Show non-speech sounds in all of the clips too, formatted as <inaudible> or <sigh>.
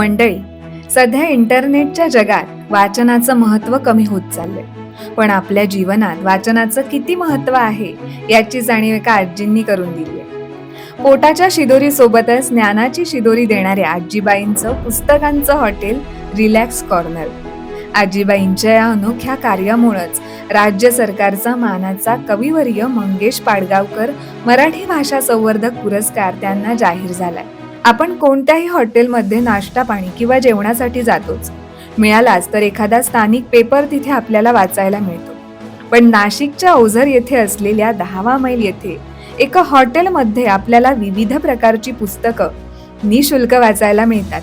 मंडळी सध्या इंटरनेटच्या जगात वाचनाचं महत्त्व कमी होत चाललंय. पण आपल्या जीवनात वाचनाचं किती महत्त्व आहे याची जाणीव एका आजींनी करून दिली आहे. पोटाच्या शिदोरी सोबतच ज्ञानाची शिदोरी देणाऱ्या आजीबाईंचं पुस्तकांचं हॉटेल रिलॅक्स कॉर्नर. आजीबाईंच्या या अनोख्या कार्यामुळंच राज्य सरकारचा मानाचा कविवर्य मंगेश पाडगावकर मराठी भाषा संवर्धक पुरस्कार त्यांना जाहीर झालाय. आपण कोणत्याही हॉटेलमध्ये नाश्ता पाणी किंवा जेवणासाठी जातोच. मिळालाच तर एखादा स्थानिक पेपर तिथे आपल्याला वाचायला मिळतो. पण नाशिकच्या ओझर येथे असलेल्या दहावा मैल येथे एका हॉटेलमध्ये आपल्याला विविध प्रकारची पुस्तकं निशुल्क वाचायला मिळतात.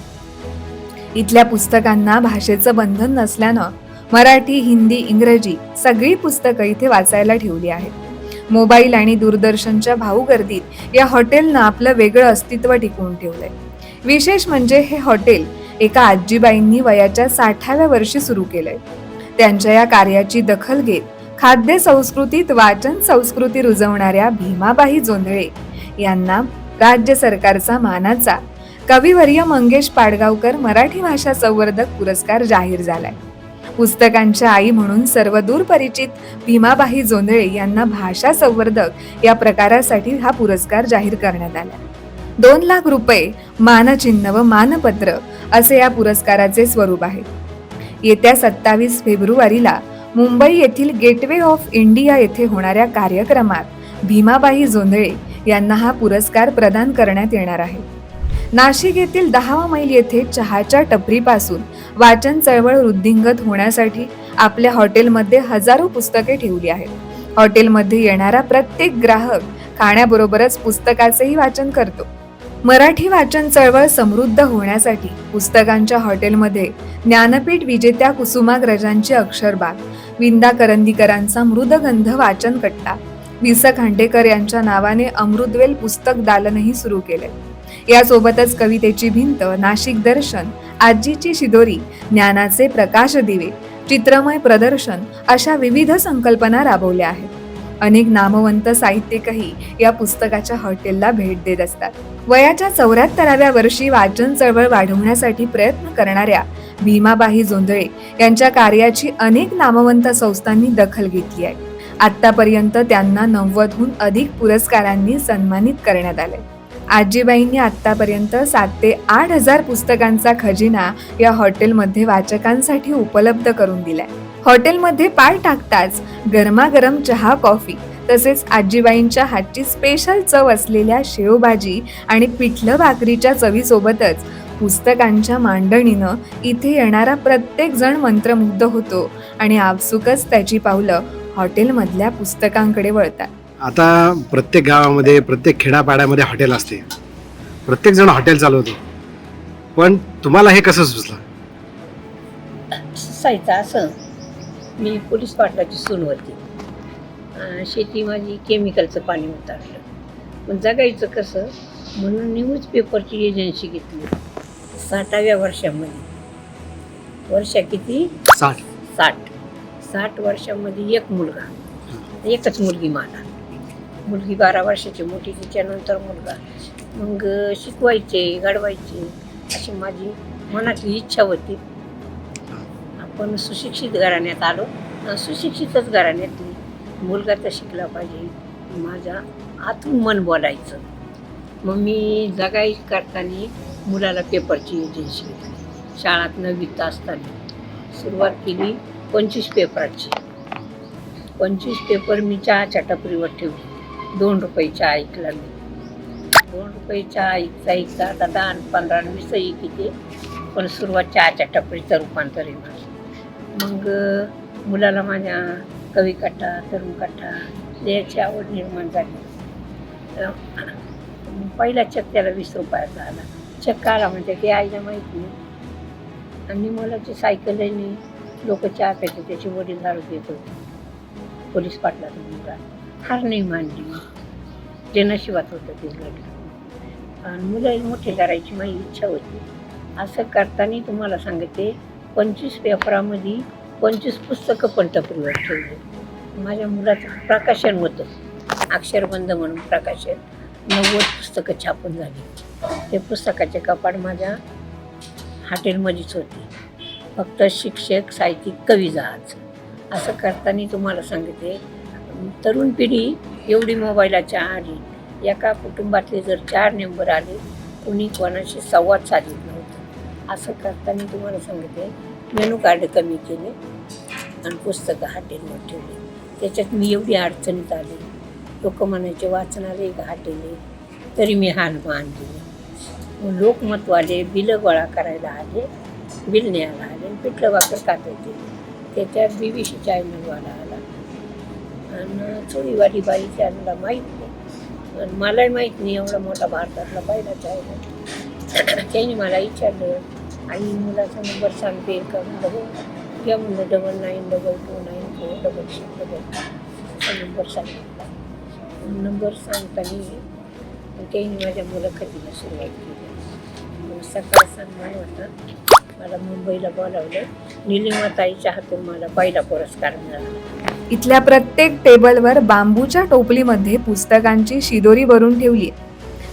इथल्या पुस्तकांना भाषेचं बंधन नसल्यानं मराठी हिंदी इंग्रजी सगळी पुस्तकं इथे वाचायला ठेवली आहेत. मोबाईल आणि दूरदर्शनच्या भाऊगर्दीत या हॉटेलनं आपलं वेगळं अस्तित्व टिकवून ठेवलंय. विशेष म्हणजे हे हॉटेल एका आजीबाईंनी वयाच्या साठाव्या वर्षी सुरू केलंय. त्यांच्या या कार्याची दखल घेत खाद्य संस्कृतीत वाचन संस्कृती रुजवणाऱ्या भीमाबाई जोंधळे यांना राज्य सरकारचा मानाचा कविवर्य मंगेश पाडगावकर मराठी भाषा संवर्धक पुरस्कार जाहीर झालाय. पुस्तकांच्या आई म्हणून सर्वदूर परिचित भीमाबाई जोंधळे यांना भाषा संवर्धक या प्रकारासाठी हा पुरस्कार जाहीर करण्यात आला. दोन लाख रुपये मानचिन्ह व मानपत्र असे या पुरस्काराचे स्वरूप आहे. येत्या सत्तावीस फेब्रुवारीला मुंबई येथील गेटवे ऑफ इंडिया येथे होणाऱ्या कार्यक्रमात भीमाबाई जोंधळे यांना हा पुरस्कार प्रदान करण्यात येणार आहे. नाशिक येथील दहावा मैल येथे चहाच्या टपरीपासून वाचन चळवळ वृद्धिंगत होण्यासाठी आपल्या हॉटेलमध्ये हजारो पुस्तके ठेवली आहेत. हॉटेलमध्ये येणारा प्रत्येक ग्राहक खाण्याबरोबरच पुस्तकाचेही वाचन करतो. मराठी वाचन चळवळ समृद्ध होण्यासाठी पुस्तकांच्या हॉटेलमध्ये ज्ञानपीठ विजेत्या कुसुमाग्रजांची अक्षरबाग विंदा करंदीकरांचा मृदगंध वाचन कट्टा वि स खांडेकर यांच्या नावाने अमृतवेल पुस्तक दालनही सुरू केले यासोबतच कवितेची भिंत नाशिक दर्शन आजीची शिदोरी ज्ञानाचे प्रकाश दिवे चित्रमय प्रदर्शन अशा विविध संकल्पना राबवल्या आहेत. अनेक नामवंत साहित्यिकही या पुस्तकाच्या हॉटेलला भेट देत असतात. वयाच्या चौऱ्याहत्तराव्या वर्षी वाचन चळवळ वाढवण्यासाठी प्रयत्न करणाऱ्या भीमाबाई जोंधळे यांच्या कार्याची अनेक नामवंत संस्थांनी दखल घेतली आहे. आतापर्यंत त्यांना नव्वदहून अधिक पुरस्कारांनी सन्मानित करण्यात आले आजीबाईंनी आत्तापर्यंत सात ते आठ हजार पुस्तकांचा खजिना या हॉटेलमध्ये वाचकांसाठी उपलब्ध करून दिलाय. हॉटेलमध्ये पाय टाकताच गरमागरम चहा कॉफी तसेच आजीबाईंच्या हातची स्पेशल चव असलेल्या शेवभाजी आणि पिठलं भाकरीच्या चवीसोबतच पुस्तकांच्या मांडणीनं इथे येणारा प्रत्येक जण मंत्रमुग्ध होतो आणि आपसुकच त्याची पावलं हॉटेलमधल्या पुस्तकांकडे वळतात. आता प्रत्येक गावामध्ये प्रत्येक खेडापाड्यामध्ये हॉटेल असते. प्रत्येक जण हॉटेल चालवतो. पण तुम्हाला हे कसं सुचलं? सायचं असं. मी पोलीस पाटलाची सून होती अं, शेती माझी केमिकलचं पाणी उतारलं. पण जगायचं कसं? म्हणून न्यूज पेपरची एजन्सी घेतली. साठाव्या वर्षामध्ये. वर्षा किती? साठ. साठ. साठ वर्षामध्ये एक मुलगा. एकच मुलगी मला मुलगी बारा वर्षाची मोठी तिच्यानंतर मुलगा. मग शिकवायचे घडवायचे अशी माझी मनातली इच्छा होती. आपण सुशिक्षित घराण्यात आलो. सुशिक्षितच घराण्यातली. मुलगा तर शिकला पाहिजे. माझ्या आतून मन बोलायचं. मग मी जगाई करताना मुलाला पेपरची एजन्सी घेतली शाळात नववीत असताना सुरुवात केली पंचवीस पेपराची. पंचवीस पेपर मी चहाच्या टपरीवर ठेवली. दोन रुपये चहा ऐकला मी. दोन रुपये चहा ऐकता ऐकता आता दहा आणि पंधरा वीस वीसही किती? पण सुरुवात चहाच्या टपरीचं रूपांतर येणार माझं. मग मुलाला माझ्या कवी कट्टा तरुण कट्टा लिहायची आवड निर्माण झाली. पहिला चक त्याला वीस रुपयाचा आला चक्क आला म्हणजे ते आईला माहीत नाही. आणि मला ते सायकलने लोक चहा प्यायचे त्याचे वडील झाडू देत होते. पोलीस पाटलाचा मुलगा. फार नाही मानली जे नशिबात होतं ते घडलं आणि मुलं मोठे करायची माझी इच्छा होती. असं करताना तुम्हाला सांगते पंचवीस पेपरामध्ये पंचवीस पुस्तकं पण टपरीवर ठेवली. माझ्या मुलाचं प्रकाशन होतं. अक्षरबंध म्हणून प्रकाशन. नव्वद पुस्तकं छापून झाली. ते पुस्तकाचे कपाट माझ्या हॉटेलमध्येच होती. फक्त शिक्षक साहित्यिक कवी जहाज असं करताना तुम्हाला सांगते तरुण पिढी एवढी मोबाईलाच्या आली. एका कुटुंबातले जर चार मेंबर आले कोणी कोणाशी संवाद साधित नव्हतं. असं करताना तुम्हाला सांगते मेनू कार्ड कमी केले आणि पुस्तकं हाटेलवर ठेवले. त्याच्यात मी एवढी अडचणीत आले. लोक म्हणायचे वाचनालय हाटेले तरी मी हाल मान दिले लोकमतवाले बिलं गोळा करायला आले बिल न्यायला आले आणि पिठलं वापर खात त्याच्यात बी बी सी चॅनलवाला आले. आणि चोळीवाली बाई मला माहीत नाही. आणि मलाही माहीत नाही एवढा मोठा भारतातला पहिला चॅनल त्यांनी मला विचारलं आई मुलाचा नंबर सांगते का म्हणलं हो घ्या म्हणलं double nine double two nine four double six double number सांगितला. नंबर सांगताना त्यांनी माझ्या मुलाखतीला सुरुवात केली. मग सकाळ सन्मान होता मला मुंबईला बोलावलं. निलिमाताईच्या हातून मला पहिला पुरस्कार मिळाला. इथल्या प्रत्येक टेबलवर बांबूच्या टोपलीमध्ये पुस्तकांची शिदोरी भरून ठेवली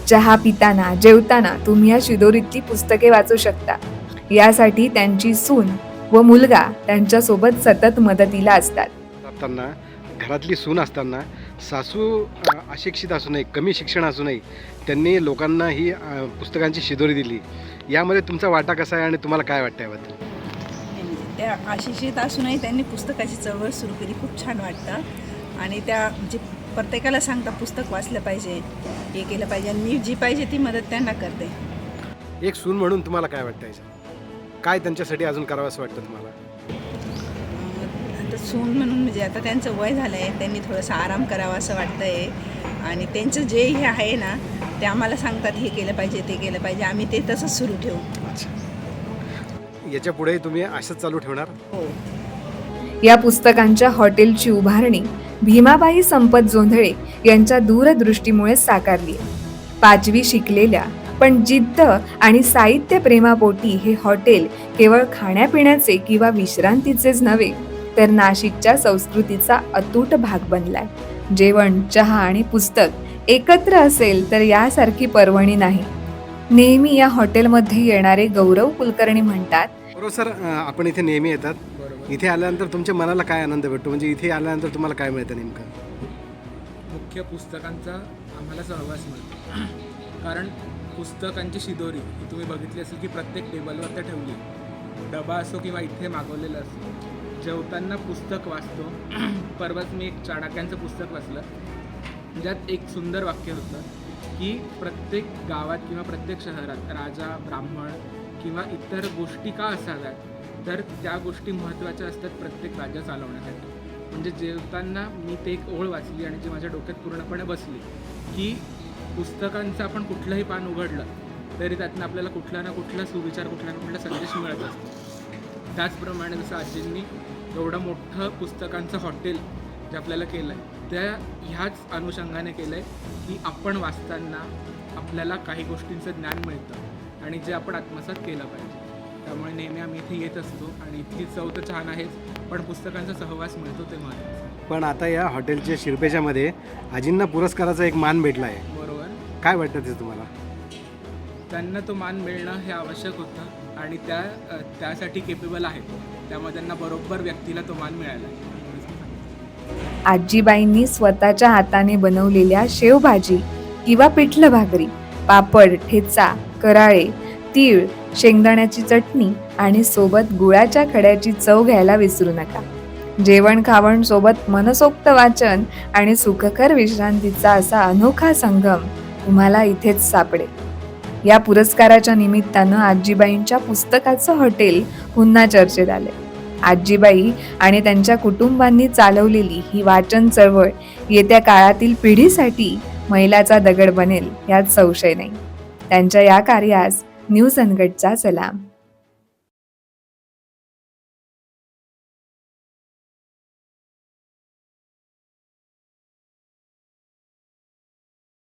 चहा पिताना जेवताना तुम्ही या शिदोरीतली पुस्तके वाचू शकता. यासाठी त्यांची सून व मुलगा त्यांच्यासोबत सतत मदतीला असतात. असताना घरातली सून असताना सासू अशिक्षित असूनही कमी शिक्षण असूनही त्यांनी लोकांना ही अ, पुस्तकांची शिदोरी दिली. यामध्ये तुमचा वाटा कसा आहे आणि तुम्हाला काय वाटतं याबद्दल? त्या अशिक्षित असूनही त्यांनी पुस्तकाची चळवळ सुरू केली. खूप छान वाटतं. आणि त्या म्हणजे प्रत्येकाला सांगता पुस्तक वाचलं पाहिजे हे केलं पाहिजे आणि मी जी पाहिजे ती मदत त्यांना करते. एक सून म्हणून तुम्हाला काय वाटतं याच्यात? काय त्यांच्यासाठी अजून करावं असं वाटतं तुम्हाला? अं, आता सून म्हणून म्हणजे आता त्यांचं वय झालं आहे त्यांनी थोडंसं आराम करावा असं वाटतं आहे आणि त्यांचं जे हे आहे ना ते आम्हाला सांगतात हे केलं पाहिजे ते केलं पाहिजे आम्ही ते तसंच सुरू ठेवू. अच्छा. याच्यापुढे तुम्ही असंच चालू ठेवणार? हो. या पुस्तकांच्या हॉटेलची उभारणी भीमाबाई संपत जोंधळे यांच्या दूरदृष्टीमुळे साकारली पाचवी शिकलेल्या पण जिद्द आणि साहित्य प्रेमापोटी हे हॉटेल केवळ खाण्यापिण्याचे किंवा विश्रांतीचेच नव्हे तर नाशिकच्या संस्कृतीचा अतूट भाग बनलाय. जेवण चहा आणि पुस्तक एकत्र असेल तर यासारखी पर्वणी नाही. नेहमी या हॉटेलमध्ये येणारे गौरव कुलकर्णी म्हणतात बरोबर सर आपण इथे नेहमी येतात. इथे आल्यानंतर तुमच्या मनाला काय आनंद भेटतो? म्हणजे इथे आल्यानंतर तुम्हाला काय मिळतं नेमकं? मुख्य पुस्तकांचा आम्हाला सहवास मिळतो. कारण पुस्तकांची शिदोरी ही तुम्ही बघितली असेल की प्रत्येक टेबलवर त्या ठेवली. डबा असो किंवा इथे मागवलेलं असो जेवताना पुस्तक वाचतो. <clears throat> परवाच मी एक चाणक्यांचं पुस्तक वाचलं. ज्यात एक सुंदर वाक्य होतं की प्रत्येक गावात किंवा प्रत्येक शहरात राजा ब्राह्मण किंवा इतर गोष्टी का असाव्यात तर त्या गोष्टी महत्त्वाच्या असतात प्रत्येक राज्य चालवण्यासाठी. म्हणजे जेवताना मी ते एक ओळ वाचली आणि जी माझ्या डोक्यात पूर्णपणे बसली की पुस्तकांचं आपण कुठलंही पान उघडलं तरी त्यातनं आपल्याला कुठला ना कुठला सुविचार कुठला ना कुठला संदेश मिळत असतो. त्याचप्रमाणे जसं आजींनी एवढं मोठं पुस्तकांचं हॉटेल जे आपल्याला केलं आहे त्या ह्याच अनुषंगाने केलं आहे की आपण वाचताना आपल्याला काही गोष्टींचं ज्ञान मिळतं आणि जे आपण आत्मसात केलं पाहिजे. त्यामुळे नेहमी आम्ही इथे येत असतो आणि इथली चव तर छान आहेच पण पुस्तकांचा सहवास मिळतो ते महत्त्वाचं पण आता या हॉटेलच्या शिरपेच्यामध्ये आजींना पुरस्काराचा एक मान भेटला आहे बरोबर. काय वाटतं ते तुम्हाला? त्यांना तो मान मिळणं हे आवश्यक होतं आणि त्या त्यासाठी केपेबल आहेत. त्यामुळे त्यांना बरोबर व्यक्तीला तो मान मिळाला आहे. आजीबाईंनी स्वतःच्या हाताने बनवलेल्या शेवभाजी किंवा पिठलं भाकरी पापड ठेचा कराळे तीळ शेंगदाण्याची चटणी आणि सोबत गुळाच्या खड्याची चव घ्यायला विसरू नका. जेवण खावण सोबत मनसोक्त वाचन आणि सुखकर विश्रांतीचा असा अनोखा संगम तुम्हाला इथेच सापडेल. या पुरस्काराच्या निमित्तानं आजीबाईंच्या पुस्तकाचं हॉटेल पुन्हा चर्चेत आले आजीबाई आणि त्यांच्या कुटुंबांनी चालवलेली ही वाचन चळवळ येत्या काळातील पिढीसाठी महिलाचा दगड बनेल यात संशय नाही. त्यांच्या या कार्यास न्यूज सनगटचा सलाम.